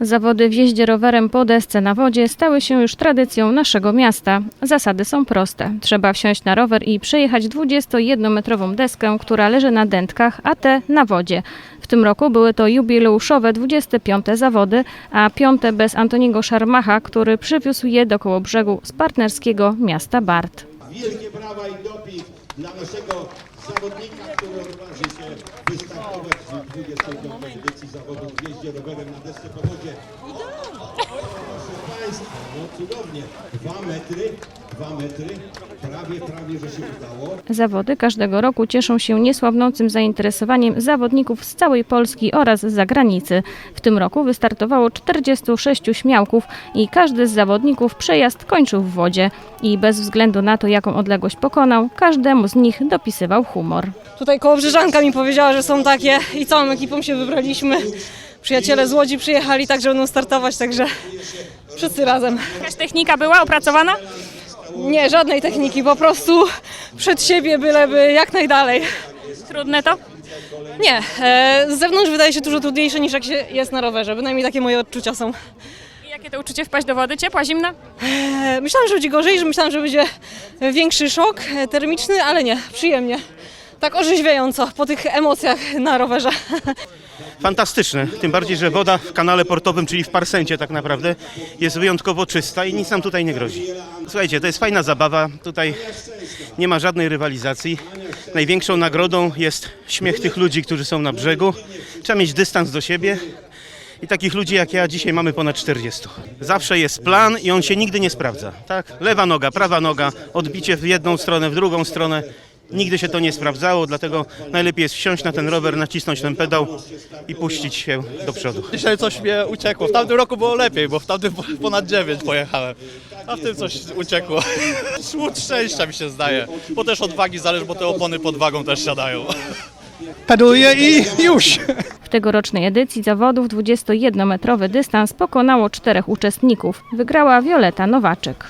Zawody w jeździe rowerem po desce na wodzie stały się już tradycją naszego miasta. Zasady są proste. Trzeba wsiąść na rower i przejechać 21-metrową deskę, która leży na dętkach, a te na wodzie. W tym roku były to jubileuszowe 25. zawody, a piąte bez Antoniego Szarmacha, który przywiózł je do koło brzegu z partnerskiego miasta Bart. Brawa i doping dla naszego zawodnika, który odważy się wystartować w 25. edycji zawodów w jeździe rowerem na desce po wodzie. O, Proszę Państwa, no cudownie. Dwa metry, dwa metry, prawie, prawie, że się udało. Zawody każdego roku cieszą się niesławnącym zainteresowaniem zawodników z całej Polski oraz z zagranicy. W tym roku wystartowało 46 śmiałków i każdy z zawodników przejazd kończył w wodzie. I bez względu na to, jaką odległość pokonał, każdemu z nich dopisywał humor. Tutaj kołobrzeżanka mi powiedziała, że są takie i całą ekipą się wybraliśmy. Przyjaciele z Łodzi przyjechali tak, że będą startować, także wszyscy razem. Jakaś technika była opracowana? Nie, żadnej techniki, po prostu przed siebie byleby jak najdalej. Trudne to? Nie, e, z zewnątrz wydaje się dużo trudniejsze niż jak się jest na rowerze, bynajmniej takie moje odczucia są. I jakie to uczucie wpaść do wody? Ciepła, zimna? E, myślałam, że będzie gorzej, że myślałam, że będzie większy szok e, termiczny, ale nie, przyjemnie. Tak orzeźwiająco po tych emocjach na rowerze. fantastyczne. Tym bardziej, że woda w kanale portowym, czyli w Parsencie tak naprawdę, jest wyjątkowo czysta i nic nam tutaj nie grozi. Słuchajcie, to jest fajna zabawa. Tutaj nie ma żadnej rywalizacji. Największą nagrodą jest śmiech tych ludzi, którzy są na brzegu. Trzeba mieć dystans do siebie. I takich ludzi jak ja dzisiaj mamy ponad 40. Zawsze jest plan i on się nigdy nie sprawdza. Tak? Lewa noga, prawa noga, odbicie w jedną stronę, w drugą stronę. Nigdy się to nie sprawdzało, dlatego najlepiej jest wsiąść na ten rower, nacisnąć ten pedał i puścić się do przodu. Dzisiaj coś mnie uciekło. W tamtym roku było lepiej, bo w tamtym po- ponad 9 pojechałem. A w tym coś uciekło. Łód szczęścia mi się zdaje. Bo też od wagi zależy, bo te opony pod wagą też siadają. pedaluję i już. W tegorocznej edycji zawodów 21-metrowy dystans pokonało czterech uczestników. Wygrała Wioleta Nowaczek.